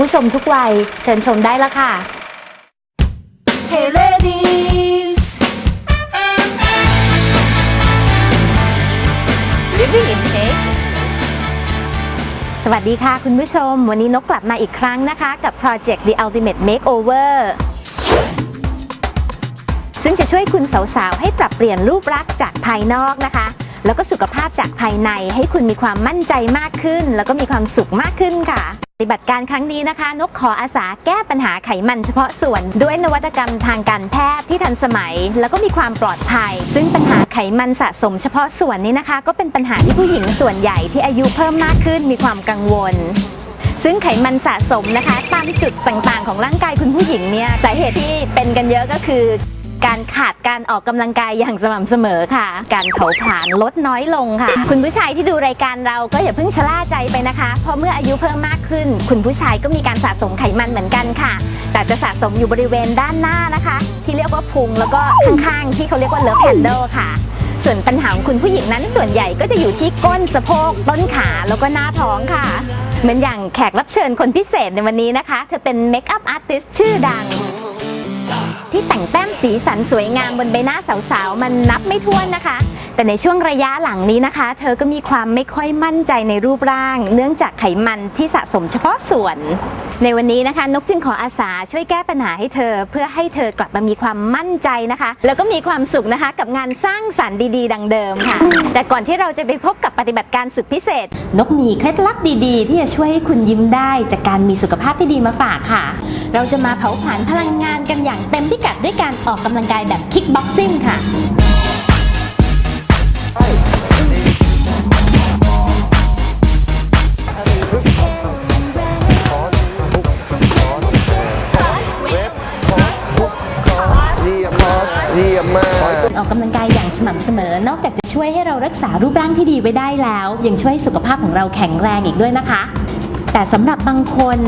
ผู้ชมทุกวัยเชิญชมได้แล้วค่ะ Hey ladies Living in Take สวัสดีค่ะคุณผู้ชม วันนี้นกกลับมาอีกครั้งนะคะ กับ Project The Ultimate Makeover ซึ่งจะช่วยคุณสาวๆ ให้ปรับเปลี่ยนรูปลักษณ์จากภายนอกนะคะ แล้วก็สุขภาพจากภายในให้คุณมีความมั่นใจมากขึ้น แล้วก็มีความสุขมากขึ้นค่ะ ปฏิบัติการครั้งนี้นะคะ นกขออาสาแก้ปัญหาไขมันเฉพาะส่วน ด้วยนวัตกรรมทางการแพทย์ที่ทันสมัย แล้วก็มีความปลอดภัย ซึ่งปัญหาไขมันสะสมเฉพาะส่วนนี้นะคะ ก็เป็นปัญหาที่ผู้หญิงส่วนใหญ่ที่อายุเพิ่มมากขึ้นมีความกังวลซึ่งไขมันสะสมนะคะ ตามจุดต่างๆ ของร่างกายคุณผู้หญิงเนี่ยสาเหตุที่เป็นกันเยอะก็คือ การขาดการออกกำลังกายอย่างสม่ำเสมอค่ะ การเผาผลาญลดน้อยลงค่ะ คุณผู้ชายที่ดูรายการเราก็อย่าเพิ่งชะล่าใจไปนะคะ เพราะเมื่ออายุเพิ่มมากขึ้น คุณผู้ชายก็มีการสะสมไขมันเหมือนกันค่ะ แต่จะสะสมอยู่บริเวณด้านหน้านะคะ ที่เรียกว่าพุงแล้วก็ข้างๆที่เขาเรียกว่าเลิฟแฮนเดิลค่ะส่วนปัญหาของคุณผู้หญิงนั้นส่วนใหญ่ก็จะอยู่ที่ก้นสะโพกต้นขาแล้วก็หน้าท้องค่ะ เหมือนอย่างแขกรับเชิญคนพิเศษในวันนี้นะคะ เธอเป็นเมคอัพอาร์ติสชื่อดัง ที่แต่งแต้มสีสันสวยงามบนใบหน้าสาวๆ มันนับไม่ถ้วนนะคะ แต่ในช่วงระยะหลังนี้นะคะ เธอก็มีความไม่ค่อยมั่นใจในรูปร่าง เนื่องจากไขมันที่สะสมเฉพาะส่วน ในวันนี้นะคะ นกจึงขออาสาช่วยแก้ปัญหาให้เธอ เพื่อให้เธอกลับมามีความมั่นใจนะคะ แล้วก็มีความสุขนะคะ กับงานสร้างสรรค์ดีๆ ดังเดิมค่ะ แต่ก่อนที่เราจะไปพบกับปฏิบัติการสุดพิเศษ นกมีเคล็ดลับดีๆ ที่จะช่วยให้คุณยิ้มได้จากการมีสุขภาพที่ดีมาฝากค่ะ เราจะมาเผาผลาญพลังงานกันอย่างเต็มพิกัดด้วยการออกกำลังกายแบบคิกบ็อกซิ่งค่ะ ม่ำเสมอ นอกจากจะช่วยให้เรารักษารูปร่างที่ดีไว้ได้แล้ว ยังช่วยให้สุขภาพของเราแข็งแรงอีกด้วยนะคะ แต่สำหรับบางคน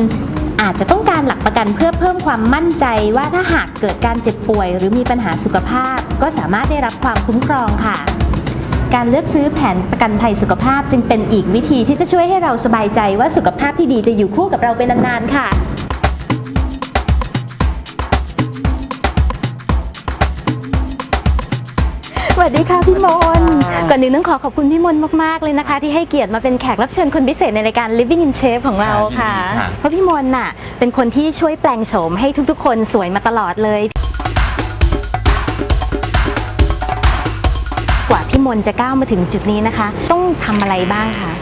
อาจจะต้องการหลักประกันเพื่อเพิ่มความมั่นใจว่าถ้าหากเกิดการเจ็บป่วย หรือมีปัญหาสุขภาพ ก็สามารถได้รับความคุ้มครองค่ะ การเลือกซื้อแผนประกันภัยสุขภาพจึงเป็นอีกวิธีที่จะช่วยให้เราสบายใจว่าสุขภาพที่ดีจะอยู่คู่กับเราเป็นนานๆค่ะ วัสดีค่ะพี่มนต์ก่อนอื่นต้องขอขอบคุณพี่มนต์มากๆเลยนะคะ ที่ให้เกียรติมาเป็นแขกรับเชิญคนพิเศษในรายการ Living in Shape ของเราค่ะยินดีค่ะเพราะพี่มนต์น่ะเป็นคนที่ช่วยแปลงโฉมให้ทุกๆ คนสวยมาตลอดเลยกว่าพี่มนต์จะก้าวมาถึงจุดนี้นะคะ ต้องทำอะไรบ้างคะ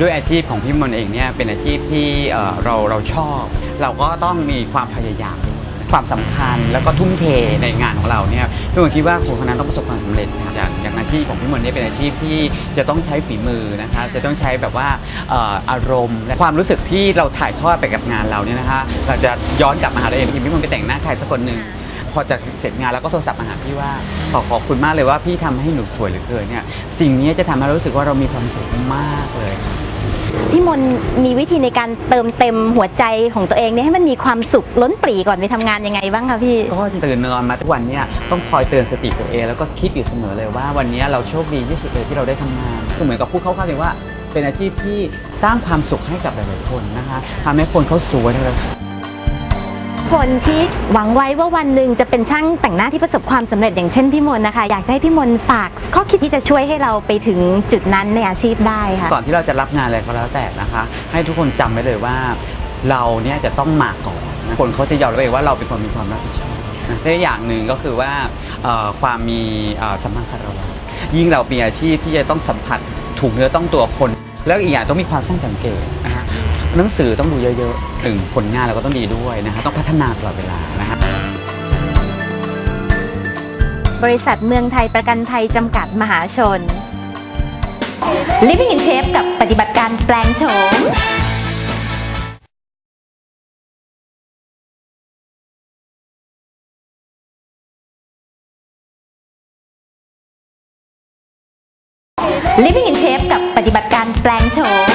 ด้วยอาชีพของพี่มนต์เองเนี่ยเป็นอาชีพที่เอ่อเราเราชอบ เราก็ต้องมีความพยายามด้วย ความสำคัญแล้วก็ทุ่มเทในงานของเราเนี่ยพี่มนต์คิดว่าคนคนนั้นต้องประสบความสำเร็จนะอย่างอย่างอาชีพของพี่มนต์เนี่ยเป็นอาชีพที่จะต้องใช้ฝีมือนะคะจะต้องใช้แบบว่าเอ่ออารมณ์และความรู้สึกที่เราถ่ายทอดไปกับงานเราเนี่ยนะคะเราจะย้อนกลับมาหาตัวเองทีพี่มนต์ไปแต่งหน้าใครสักคนหนึ่ง พอจะเสร็จงานแล้วก็โทรศัพท์มาหาพี่ว่าขอขอบคุณมากเลยว่าพี่ทำให้หนูสวยเหลือเกินเนี่ยสิ่งนี้จะทำให้เรารู้สึกว่าเรามีความสุขมากเลย พี่มนมีวิธีในการเติมเต็มหัวใจของตัวเองเนี่ยให้มันมีความสุขล้นปรีก่อนไปทำงานยังไงบ้างคะพี่ ก็ตื่นนอนมาทุกวันเนี่ยต้องคอยเตือนสติตัวเองแล้วก็คิดอยู่เสมอเลยว่าวันนี้เราโชคดีที่สุดเลยที่เราได้ทำงานคือเหมือนกับพูดเข้าๆเลยว่า เป็นอาชีพที่สร้างความสุขให้กับหลายๆคนนะคะทำให้คนเขาสวยเลย คนที่หวังไว้ว่าวันหนึ่งจะเป็นช่างแต่งหน้าที่ประสบความสำเร็จอย่างเช่นพี่มนนะคะ อยากจะให้พี่มนฝาก ข้อคิดที่จะช่วยให้เราไปถึงจุดนั้นในอาชีพได้ค่ะ ก่อนที่เราจะรับงานอะไรก็แล้วแต่นะคะ ให้ทุกคนจำไว้เลยว่า เราเนี่ยจะต้องมาก่อนนะคนเขาจะยอมรับเองว่าเราเป็นคนมีความรับผิดชอบและอย่างหนึ่งก็คือว่าความมีสัมมาคารวะยิ่งเรามีอาชีพที่จะต้องสัมผัสถูกเนื้อต้องตัวคน แล้วอีกอย่างต้องมีความสร้างสังเกตนะฮะ หนังสือต้องดูเยอะๆถึงผลงานเราก็ต้องดีด้วยนะฮะต้องพัฒนาตลอดเวลานะฮะบริษัทเมืองไทยประกันภัยจำกัดมหาชน Living in Tape กับปฏิบัติการแปลงโฉม Living in Tape กับปฏิบัติการแปลงโฉม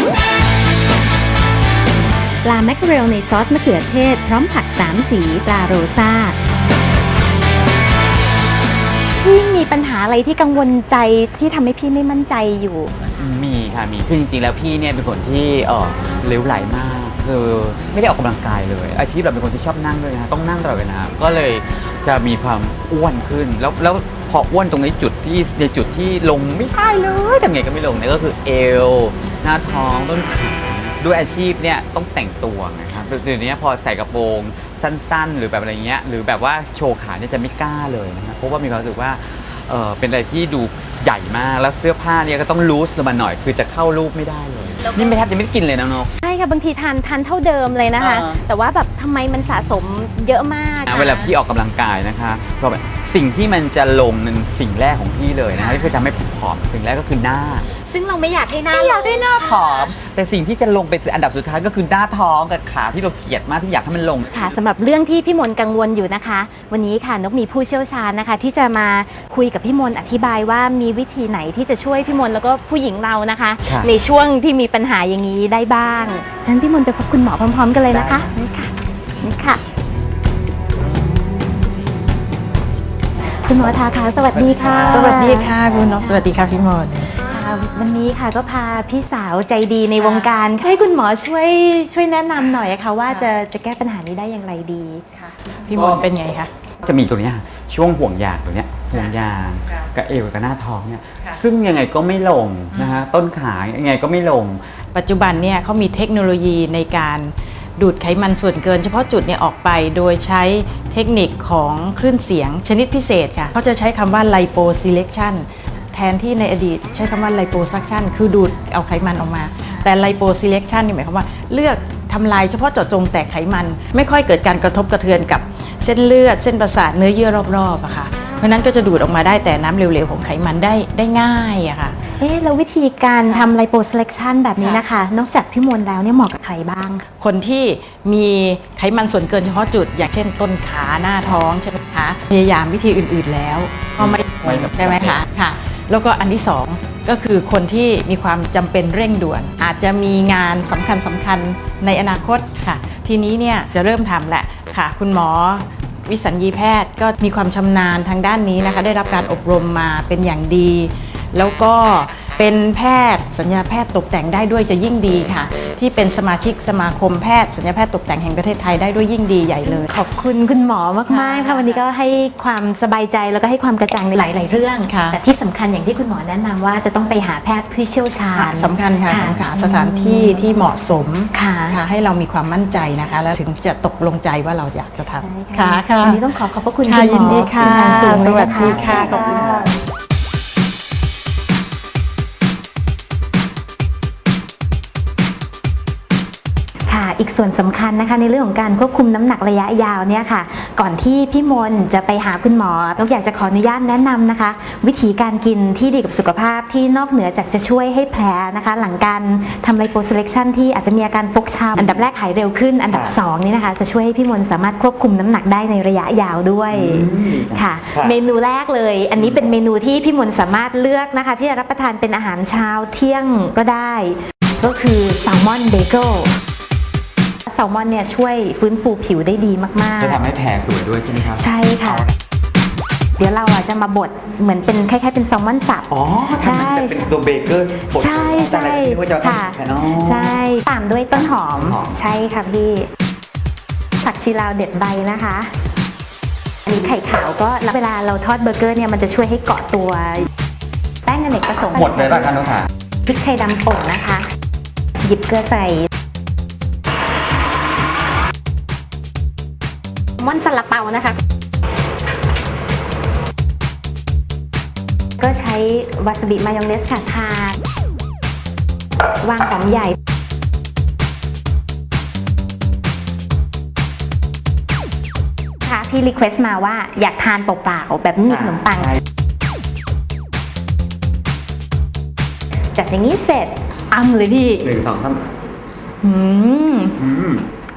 แมคเคอเรลในซอสมะเขือเทศ พร้อมผักสามสีตราโรซาพี่มีปัญหาอะไรที่กังวลใจที่ทำให้พี่ไม่มั่นใจอยู่ มีค่ะมีคือจริงๆแล้วพี่เนี่ยเป็นคนที่เออเหลวไหลมากคือไม่ได้ออกกำลังกายเลย อาชีพเราเป็นคนที่ชอบนั่งด้วยนะต้องนั่งตลอดเวลาก็เลยจะมีความอ้วนขึ้น แล้วแล้วพออ้วนตรงในจุดที่ในจุดที่ลงไม่ได้เลยทำไงก็ไม่ลงเนี่ยก็คือเอว หน้าท้องต้นขา ด้วยอาชีพเนี่ยต้องแต่งตัวนะครับเดี๋ยวนี้พอใส่กระโปรงสั้นๆ หรือแบบอะไรเงี้ยหรือแบบว่าโชว์ขาเนี่ยจะไม่กล้าเลยนะครับเพราะว่ามีความรู้สึกว่าเออเป็นอะไรที่ดูใหญ่มากแล้วเสื้อผ้าเนี่ยก็ต้องลูสลงมาหน่อย คือจะเข้ารูปไม่ได้เลย นี่ไม่แทบจะไม่ได้กินเลยนะนก ใช่ค่ะ บางทีทานทานเท่าเดิมเลยนะคะ อ่า แต่ว่าแบบทำไมมันสะสมเยอะมากนะอะเวลาพี่ออกกำลังกายนะคะก็แบบสิ่งที่มันจะลงนั้นสิ่งแรกของพี่เลยนะคะที่คือทำให้ผอมสิ่งแรกก็คือหน้า ซึ่งเราไม่อยากให้หน้าไม่อยากได้หน้าผลงอม แต่สิ่งที่จะลงเป็นอันดับสุดท้ายก็คือหน้าท้องกับขาที่เราเกลียดมากที่อยากให้มันลง ค่ะสำหรับเรื่องที่พี่มนต์กังวลอยู่นะคะ วันนี้ค่ะนกมีผู้เชี่ยวชาญนะคะ ที่จะมาคุยกับพี่มนต์อธิบายว่ามีวิธีไหนที่จะช่วยพี่มนต์แล้วก็ผู้หญิงเรานะคะครับในช่วงที่มีปัญหาอย่างนี้ได้บ้างงั้นพี่มนต์ไปพบคุณหมอพร้อม ๆ กันเลยนะคะนี่ค่ะนี่ค่ะ คุณหมอทาค่ะสวัสดีค่ะ สวัสดีค่ะคุณนกสวัสดีค่ะพี่มดค่ะ วันนี้ค่ะก็พาพี่สาวใจดีในวงการ ให้คุณหมอช่วยช่วยแนะนำหน่อยค่ะ ว่าจะจะแก้ปัญหานี้ได้อย่างไรดี พี่มดเป็นไงคะ จะมีตัวเนี้ยค่ะช่วงห่วงยางตัวเนี้ยห่วงยางกับเอวกับหน้าท้องเนี่ยซึ่งยังไงก็ไม่ลงนะคะต้นขายังไงก็ไม่ลง ปัจจุบันเนี่ยเขามีเทคโนโลยีในการดูดไขมันส่วนเกินเฉพาะจุดเนี่ยออกไปโดยใช้เทคนิคของคลื่นเสียงชนิดพิเศษค่ะเขาจะใช้คำว่า lipo selection แทนที่ในอดีตใช้คำว่า liposuction คือดูดเอาไขมันออกมา แต่ lipo selection นี่หมายความว่าเลือกทำลายเฉพาะเจาะจงแต่ไขมัน ไม่ค่อยเกิดการกระทบกระเทือนกับเส้นเลือด เส้นประสาทเนื้อเยื่อรอบๆอะค่ะ เพราะฉะนั้นก็จะดูดออกมาได้แต่น้ำเหลวๆของไขมันได้ได้ง่ายอะค่ะ เอ๊ะแล้ววิธีการทำไลโป selection แบบนี้นะคะ นอกจากพี่มนต์แล้วเนี่ยเหมาะกับใครบ้าง คนที่มีไขมันส่วนเกินเฉพาะจุด อย่างเช่นต้นขาหน้าท้องใช่ไหมคะพยายามวิธีอื่นๆแล้ว ก็ไม่ไม่ใช่ไหมคะค่ะ แล้วก็อันที่สองก็คือคนที่มีความจำเป็นเร่งด่วน อาจจะมีงานสำคัญสำคัญในอนาคตค่ะ ทีนี้เนี่ยจะเริ่มทำแหละค่ะ คุณหมอวิสัญญีแพทย์ก็มีความชำนาญทางด้านนี้นะคะ ได้รับการอบรมมาเป็นอย่างดี แล้วก็ เป็นแพทย์สัญญาแพทย์ตกแต่งได้ด้วยจะยิ่งดีค่ะ ที่เป็นสมาชิกสมาคมแพทย์สัญญาแพทย์ตกแต่งแห่งประเทศไทยได้ด้วยยิ่งดีใหญ่เลย ขอบคุณคุณหมอมากๆค่ะวันนี้ก็ให้ความสบายใจแล้วก็ให้ความกระจ่างในหลาย ๆ เรื่องค่ะ แต่ที่สำคัญอย่างที่คุณหมอแนะนำว่าจะต้องไปหาแพทย์ผู้เชี่ยวชาญ สำคัญค่ะค่ะ สำคัญสถานที่ที่เหมาะสมค่ะค่ะให้เรามีความมั่นใจนะคะ แล้วถึงจะตกลงใจว่าเราอยากจะทใช่ำค่ะวันนี้ต้องขอขอบพระคุณค่ะคุณหมอยินดีค่ะเป็นอย่างสูงเลยนสวัสดีค่ะขอบคุณค่ะ ส่วนสำคัญนะคะในเรื่องของการควบคุมน้ำหนักระยะยาวเนี่ยค่ะ ก่อนที่พี่มนต์จะไปหาคุณหมอต้องอยากจะขออนุญาตแนะนำนะคะ วิธีการกินที่ดีกับสุขภาพที่นอกเหนือจากจะช่วยให้แผลนะคะ หลังการทำไลโป selection ที่อาจจะมีอาการฟกช้ำอันดับแรกหายเร็วขึ้น อันดับสองนี่นะคะจะช่วยให้พี่มนต์สามารถควบคุมน้ำหนักได้ในระยะยาวด้วยค่ะครับเมนูแรกเลย อันนี้เป็นเมนูที่พี่มนต์สามารถเลือกนะคะ ที่จะรับประทานเป็นอาหารเช้าเที่ยงก็ได้ ก็คือแซลมอนเบเกิลแซ ลมอนเนี่ยช่วยฟื้นฟูผิวได้ดีมากจะทำให้แผลสวยด้วยใช่ไหมครับๆ ใช่ค่ะ เดี๋ยวเราอะจะมาบดเหมือนเป็นคล้ายๆเป็นแซลมอนสับ อ๋อทำมันจะเป็นตัวเบเกอร์บดใช่ใช่ที่ว่าจะค่ะทำแค่นอใช่ตามด้วยต้นหอมต้นหอม ใช่ค่ะพี่ ผักชีลาวเด็ดใบนะคะอันนี้ไข่ขาวก็แล้วเวลาเราทอดเบอร์เกอร์เนี่ยมันจะช่วยให้เกาะตัว แป้งอเนกประสงค์หมดเลยป่ะคะน้องขาพริกไทยดำป่นนะคะ หยิบเกลือใส่ ม่อนซาลาเปานะคะ ก็ใช้วาซาบิมายองเนสค่ะทาวางหอมใหญ่ค่ะที่รีเควสต์มาว่าอยากทานเปล่าๆแบบมีขนมปัง จัดอย่างนี้เสร็จอ้ำเลยพี่หนึ่งสองสามอืม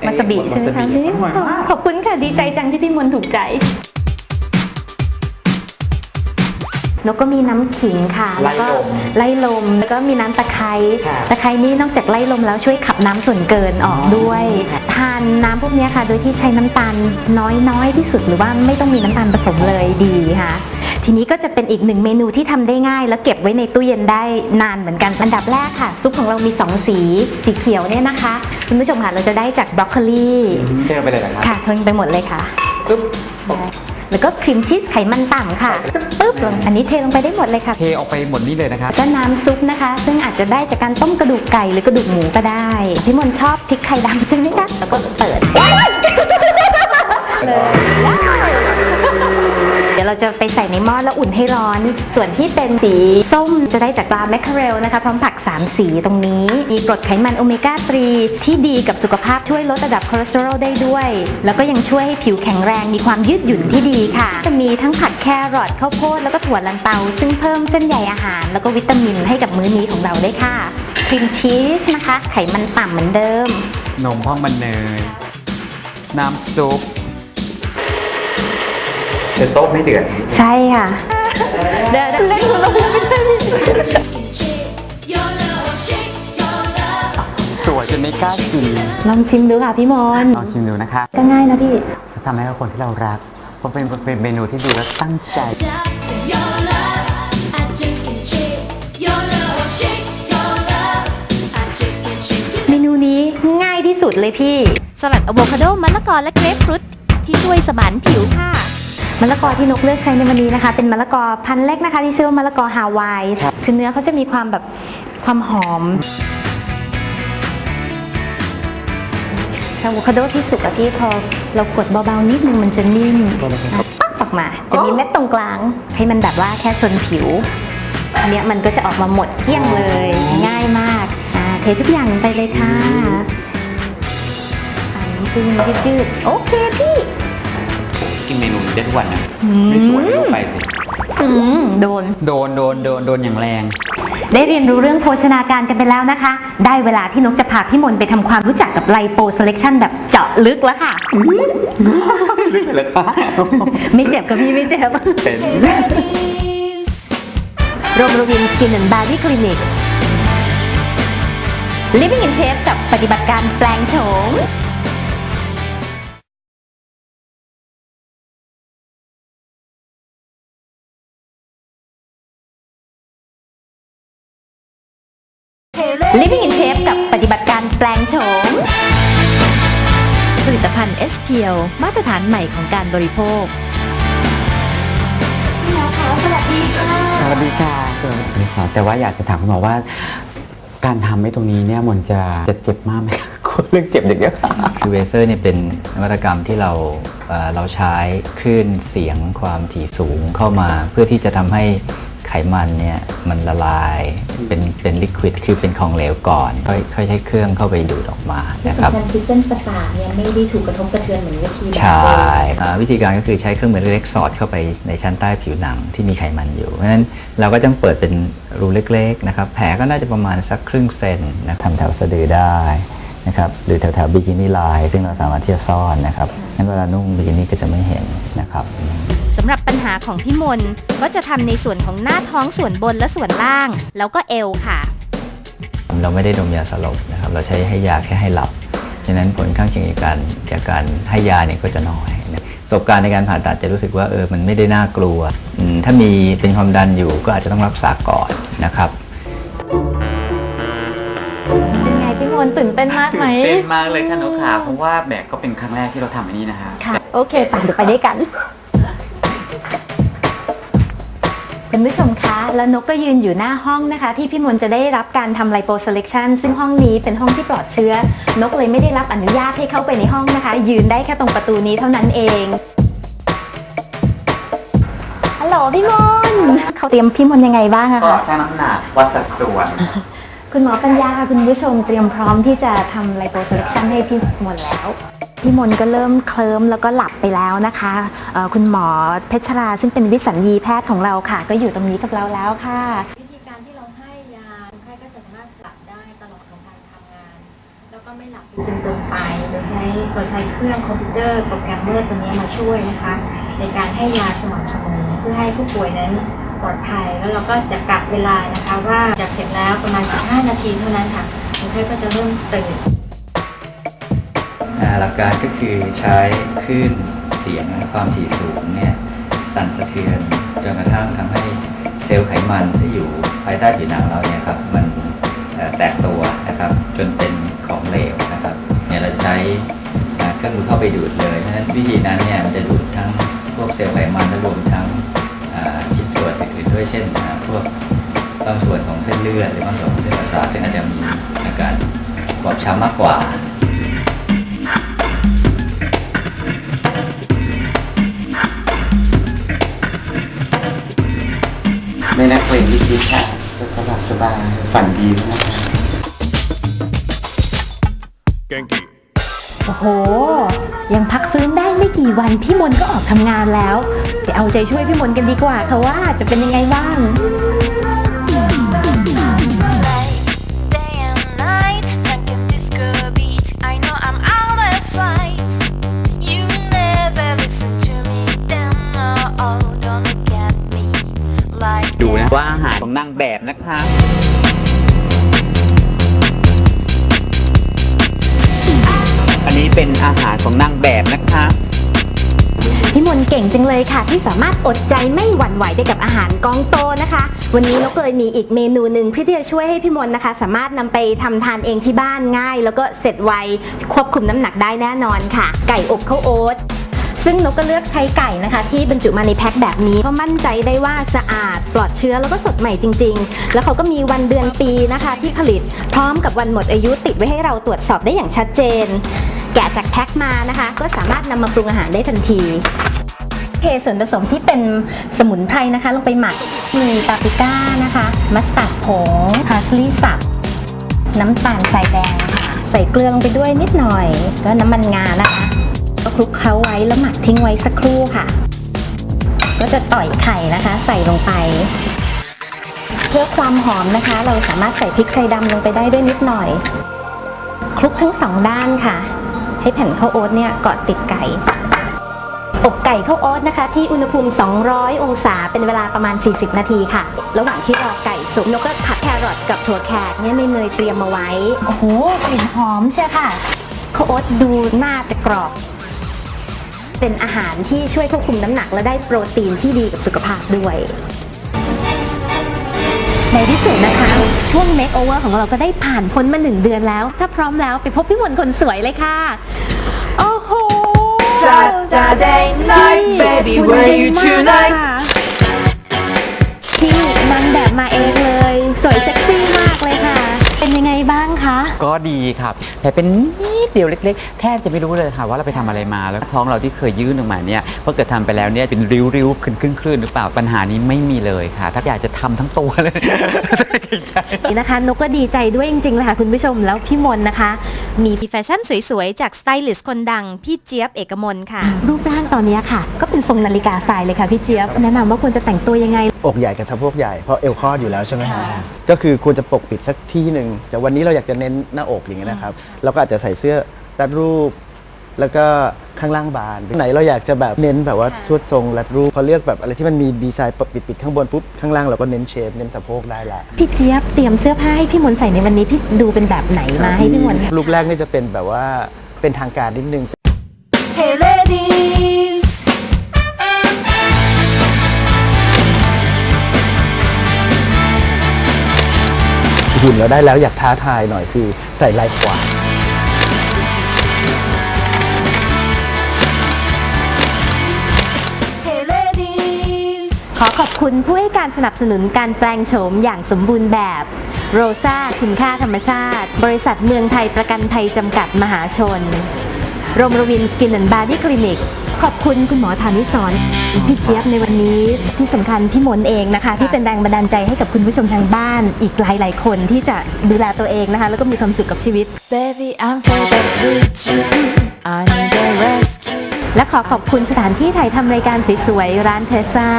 มวาซาบิใช่ไหมคะวาซาบิอร่อยมาก ขอบคุณค่ะดีใจจังที่พี่มนต์ถูกใจ นกก็มีน้ำขิงค่ะ แล้วก็ไล่ลม แล้วก็มีน้ำตะไคร้ค่ะตะไคร้นี่นอกจากไล่ลมแล้วช่วยขับน้ำส่วนเกินออกด้วย ทานน้ำพวกเนี้ยค่ะ โดยที่ใช้น้ำตาลน้อยน้อยที่สุดหรือว่าไม่ต้องมีน้ำตาลผสมเลยดีค่ะ ทีนี้ก็จะเป็นอีกหนึ่งเมนูที่ทำได้ง่าย และเก็บไว้ในตู้เย็นได้นานเหมือนกันอันดับแรกค่ะ ซุปของเรามี 2 สีสีเขียวเนี่ยนะคะคุณผู้ชมค่ะเราจะได้จากบรอกโคลีเดินไปเลยนะครับค่ะเทไปหมดเลยค่ะปึ๊บได้แล้วก็ครีมชีสไขมันต่ำค่ะปึ๊บลงอันนี้เทลงไปได้หมดเลยค่ะเทออกไปหมดนี่เลยนะครับก็น้ำซุปนะคะ ซึ่งอาจจะได้จากการต้มกระดูกไก่หรือกระดูกหมูก็ได้พี่มนต์ชอบพริกไทยดำใช่ไหมคะแล้วก็เปิดเลยเดี๋ ยวเราจะไปใส่ในหม้อแล้วอุ่นให้ร้อน ส่วนที่เป็นสีส้มจะได้จากปลาแมคเคอเรลนะคะพร้อมผัก 3 สีตรงนี้ มีกรดไขมันโอเมก้า 3 ที่ดีกับสุขภาพช่วยลดระดับคอเลสเตอรอลได้ด้วย แล้วก็ยังช่วยให้ผิวแข็งแรงมีความยืดหยุ่นที่ดีค่ะ จะมีทั้งผักแครอทข้าวโพดแล้วก็ถั่วลันเตา ซึ่งเพิ่มเส้นใยอาหาร แล้วก็วิตามินให้กับมื้อนี้ของเราได้ค่ะครีมชีสนะคะ ไขมันต่ำเหมือนเดิม นมพ่องมันเนยน้ำซุป จะโต๊ะไม่เดือดใช่ค่ะเดี๋ยวเล่นคุณลงไม่ใช่ Your love, shake your love. สวยจนไม่กล้ากินลองชิมดูค่ะพี่มนต์ลองชิมดูนะคะก็ง่ายนะพี่จะทำให้คนที่เรารักเพราะเป็นเป็นเมนูที่ดูแล้วตั้งใจ Your love, I just can't shake. Your love, shake your love. I just can't shake it. เมนูนี้ง่ายที่สุดเลยพี่ สลัดอะโวคาโดมะละกอและเกรปฟรุตที่ช่วยสมานผิวค่ะ มะละกอที่นกเลือกใช้ในวันนี้นะคะ เป็นมะละกอพันธุ์เล็กนะคะ ที่ชื่อว่ามะละกอฮาวาย คือเนื้อเขาจะมีความแบบความหอมอะโวคาโดที่สุกอะพี่พอเรากดเบาๆนิดนึงมันจะนิ่มอะปั๊บออกมา จะมีเม็ดตรงกลาง ให้มันแบบว่าแค่ชนผิว อันเนี้ยมันก็จะออกมาหมดเกลี้ยงเลย ง่ายมากอ่าเททุกอย่างลงไปเลยค่ะใส่น้ำปรุงยืดๆโอเคพี่ กินเมนูนี้ได้ทุกวันนะไม่สวยลงไปสิอืมโดน โดนโดนโดนโดนอย่างแรง ได้เรียนรู้เรื่องโภชนาการกันไปแล้วนะคะ ได้เวลาที่นกจะพาพี่มนต์ไปทำความรู้จักกับไลโปเซเล c ชันแบบเจาะลึกแล้วค่ะ ลึกเลยค่ะไม่เจ็บกับพี่ไม่เจ็บ เป็นโรมโรวินสกินแอนด์บาร์ดี้คลินิก Living in Shape กับปฏิบัติการแปลงโฉม ภัณฑ์ SPL มาตรฐานใหม่ของการบริโภคสวัสดีค่ะสวัสดีค่ะแต่ว่าอยากจะถามคุณหมอว่า การทำให้ตรงนี้เนี่ยมันจะจะเจ็บมากไหมคะเรื่องเจ็บอย่างเดียวคือเวเซอร์เนี่ยเป็นนวัตกรรมที่เราเอ่อเราใช้คลื่นเสียงความถี่สูงเข้ามา เพื่อที่จะทำให้ไข มันเนี่ยมันละลายเป็นเป็นลิควิดคือเป็นของเหลวก่อน ค่อยค่อยใช้เครื่องเข้าไปดูดออกมานะครับการคือเส้นประสาทเนี่ยไม่ได้ถูกกระทบกระเทือนเหมือนวิธีแบบใช่เดิมอ่าวิธีการก็คือใช้เครื่องมือเล็กๆสอดเข้าไปในชั้นใต้ผิวหนังที่มีไขมันอยู่เพราะฉะนั้นเราก็ต้องเปิดเป็นรูเล็กๆนะครับแผลก็น่าจะประมาณสักครึ่งเซนนะทำแถวสะดือได้นะครับหรือแถวๆบิกินี่ไลน์ซึ่งเราสามารถที่จะซ่อนนะครับงั้นเวลานุ่งบิกินี่ก็จะไม่เห็นนะครับสำหรับปัญหาของพี่มนก็จะทำในส่วนของหน้าท้องส่วนบนและส่วนล่าง แล้วก็เอวค่ะ เราไม่ได้ดมยาสลบนะครับ เราใช้ให้ยาแค่ให้หลับฉะนั้นผลข้างเคียงจากการจากการให้ยาเนี่ยก็จะน้อยนะประสบการณ์ในการผ่าตัดจะรู้สึกว่าเออมันไม่ได้น่ากลัวอืมถ้ามีเป็นความดันอยู่ก็อาจจะต้องรักษาก่อนนะครับเป็นไงพี่มนตื่นเต้นมากไหมตื่นเต้นมากเลยค่ะนกขาเพราะว่าแบกก็เป็นครั้งแรกที่เราทำอันนี้นะคะค่ะ โอเคป่ะเดี๋ยวไปด้วยกัน คุณผู้ชมคะ แล้วนกก็ยืนอยู่หน้าห้องนะคะ ที่พี่มนต์จะได้รับการทำไลโปเซเล c ชันซึ่งห้องนี้เป็นห้องที่ปลอดเชื้อ นกเลยไม่ได้รับอนุญาตให้เข้าไปในห้องนะคะ ยืนได้แค่ตรงประตูนี้เท่านั้นเองฮัลโหลพี่มนต์เขาเตรียมพี่มนต์ยังไงบ้างอะก็คะชั่งน้ำหนักวัดสัดส่วน คุณหมอปัญญาค่ะคุณผู้ชมเตรียมพร้อมที่จะทำไลโปเซเล c ชันให้พี่มนต์แล้ว พี่มนก็เริ่มเคลิ้มแล้วก็หลับไปแล้วนะคะคุณหมอเพชรราซึ่งเป็นวิสัญญีแพทย์ของเราค่ะ ก็อยู่ตรงนี้กับเราแล้วค่ะ วิธีการที่เราให้ยาคนไข้ก็จะสามารถหลับได้ตลอดของการทำงาน แล้วก็ไม่หลับจนเกินไปโดยใช้เราใช้เครื่องคอมพิวเตอร์โปรแกรมเมอร์ตัวนี้มาช่วยนะคะ ในการให้ยาสม่ำเสมอเพื่อให้ผู้ป่วยนั้นปลอดภัยแล้วเราก็จะกะเวลานะคะว่าจากเสร็จแล้วประมาณ 15 นาทีเท่านั้นค่ะคนไข้ก็จะเริ่มตื่น หลักการก็คือใช้คลื่นเสียงความถี่สูงเนี่ยสั่นสะเทือนจนกระทั่งทำให้เซลล์ไขมันที่อยู่ภายใต้ผิวหนังเราเนี่ยครับมันแตกตัวนะครับจนเป็นของเหลวนะครับเนี่ยเราจะใช้เครื่องมือเข้าไปดูดเลยเพราะฉะนั้นวิธีนั้นเนี่ยมันจะดูดทั้งพวกเซลล์ไขมันและรวมทั้งชิ้นส่วนอื่นๆด้วยเช่นพวกบางส่วนของเส้นเลือดหรือบางส่วนของเส้นประสาทซึ่งอาจจะมีอาการบอบช้ำมากกว่า ไม่นักเลงยิบๆค่ะก็สบายสบายฝันดีนะคะโอ้โห ยังพักฟื้นได้ไม่กี่วันพี่มนต์ก็ออกทำงานแล้ว ไปเอาใจช่วยพี่มนต์กันดีกว่าค่ะว่าจะเป็นยังไงบ้าง ว่าอาหารของนางแบบนะคะอันนี้เป็นอาหารของนางแบบนะคะพี่มนเก่งจังเลยค่ะ ที่สามารถอดใจไม่หวั่นไหวไปกับอาหารกองโตนะคะ วันนี้นกเลยมีอีกเมนูหนึ่งเพื่อที่จะช่วยให้พี่มนนะคะ สามารถนำไปทำทานเองที่บ้านง่าย แล้วก็เสร็จไวควบคุมน้ำหนักได้แน่นอนค่ะ ไก่อบข้าวโอ๊ต ซึ่งนกก็เลือกใช้ไก่นะคะ ที่บรรจุมาในแพ็คแบบนี้เพราะมั่นใจได้ว่าสะอาด ปลอดเชื้อแล้วก็สดใหม่จริง ๆ แล้วเขาก็มีวันเดือนปีนะคะ ที่ผลิตพร้อมกับวันหมดอายุติดไว้ให้เราตรวจสอบได้อย่างชัดเจน แกะจากแพ็คมานะคะ ก็สามารถนำมาปรุงอาหารได้ทันทีเทส่วนผสมที่เป็นสมุนไพรนะคะ ลงไปหมักมีปาปริก้านะคะมัสตาร์ดผงพาสลีย์สับน้ำตาลทรายแดงค่ะใส่เกลือลงไปด้วยนิดหน่อย ก็น้ำมันงานะคะ คลุกเคล้าไว้แล้วหมักทิ้งไว้สักครู่ค่ะ ก็จะต่อยไข่นะคะ ใส่ลงไป เพื่อความหอมนะคะ เราสามารถใส่พริกไทยดำลงไปได้ด้วยนิดหน่อย คลุกทั้งสองด้านค่ะ ให้แผ่นข้าวโอ๊ตเนี่ยเกาะติดไก่อบไก่ข้าวโอ๊ตนะคะ ที่อุณหภูมิ 200 องศาเป็นเวลาประมาณ 40 นาทีค่ะ ระหว่างที่รอไก่สุกนกก็ผัดแครอทกับถั่วแขกเนี่ยในเนยเตรียมมาไว้ โอ้โหกลิ่นหอมเชียวค่ะข้าวโอ๊ตดูน่าจะกรอบ เป็นอาหารที่ช่วยควบคุมน้ำหนัก และได้โปรตีนที่ดีกับสุขภาพด้วย ในที่สุดนะคะ ช่วง Makeover ของเราก็ได้ผ่านพ้นมาหนึ่งเดือนแล้ว ถ้าพร้อมแล้วไปพบพี่มนต์คนสวยเลยค่ะ โอ้โห Saturday night, baby, where you tonight? ที่นางแบบมาเองเลย สวยเซ็กซี่มากเลยค่ะ เป็นยังไงบ้างคะ ก็ดีครับ แต่เป็นนิด เดียวเล็กๆ แทบจะไม่รู้เลยค่ะว่าเราไปทำอะไรมา แล้วท้องเราที่เคยยื่นออกมาเนี่ยพอเกิดทำไปแล้วเนี่ยเป็นริ้วๆขึ้นคลื่นๆหรือเปล่าปัญหานี้ไม่มีเลยค่ะ ถ้าอยากจะทำทั้งตัวเลย นี่นะคะนกก็ดีใจด้วยจริงๆเลยค่ะคุณผู้ชมแล้วพี่มนต์นะคะ มีแฟชั่นสวยๆ จากสไตลิสต์คนดัง พี่เจี๊ยบเอกมลค่ะ รูปร่างตอนนี้ค่ะ ก็เป็นทรงนาฬิกาทรายเลยค่ะพี่เจี๊ยบแนะนำว่าควรจะแต่งตัวยังไง อกใหญ่กับสะโพกใหญ่เพราะเอวคลอดอยู่แล้วใช่ไหมฮะก็คือควรจะปกปิดสักที่หนึ่งแต่วันนี้เราอยากจะเน้นหน้าอกอย่างเงี้ยนะครับเราก็อาจจะใส่เสื้อรัดรูป แล้วก็ข้างล่างบานไหนเราอยากจะแบบเน้นแบบว่าสวดทรงรัดรูปพอเลือกแบบอะไรที่มันมีดีไซน์ปิดปิดๆข้างบนปุ๊บข้างล่างเราก็เน้นเชฟเน้นสะโพกได้ละพี่เจี๊ยบเตรียมเสื้อผ้าให้พี่มนต์ใส่ในวันนี้พี่ดูเป็นแบบไหนมาให้พี่มนต์คะลูกแรกนี่จะเป็นแบบว่าเป็นทางการนิดนึง Hey ladies, หุ่นเราได้แล้วอยากท้าทายหน่อยคือใส่ลายขวาง ขอขอบคุณผู้ให้การสนับสนุนการแปลงโฉมอย่างสมบูรณ์แบบ โรซาคุณค่าธรรมชาติ บริษัทเมืองไทยประกันภัยจำกัดมหาชนโรมรวินสกินแอนด์บาดี้คลินิก ขอบคุณคุณหมอธานิสรพี่เจี๊ยบในวันนี้ที่สำคัญพี่มนต์เองนะคะ ที่เป็นแรงบันดาลใจให้กับคุณผู้ชมทางบ้าน อีกหลาย ๆ คนที่จะดูแลตัวเองนะคะ แล้วก็มีความสุขกับชีวิต Baby, I'm fed up with you. I need a rescue. และขอขอบคุณสถานที่ถ่ายทำรายการสวย ๆ ร้านเทซ่า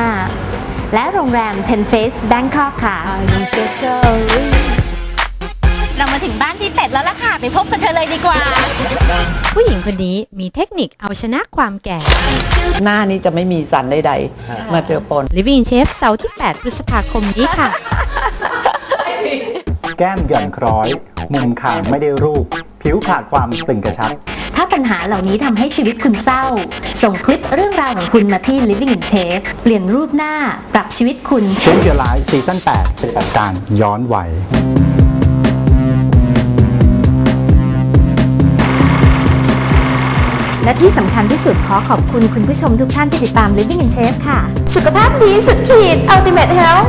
และโรงแรม Ten Face Bangkok ค่ะ I don't say sorry. เรามาถึงบ้านที่เป็ดแล้วล่ะค่ะ ไปพบกับเธอเลยดีกว่า ผู้หญิงคนนี้มีเทคนิคเอาชนะความแก่ หน้านี้จะไม่มีสันใดๆ มาเจอปน Living Chef เสาร์ที่ 8 พฤษภาคมนี้ค่ะ แก้มหย่อนคล้อย มุมคางไม่ได้รูป ผิวขาดความตึงกระชับ ถ้าปัญหาเหล่านี้ทำให้ชีวิตคุณเศร้า ส่งคลิปเรื่องราวของคุณมาที่ Living in Shape เปลี่ยนรูปหน้าปรับชีวิตคุณ เชนเกียร์ไลฟ์ซีซั่น8เป็นการย้อนวัยและที่สำคัญที่สุดขอขอบคุณคุณผู้ชมทุกท่านที่ติดตาม Living in Shape ค่ะ สุขภาพดีสุดขีด Ultimate Health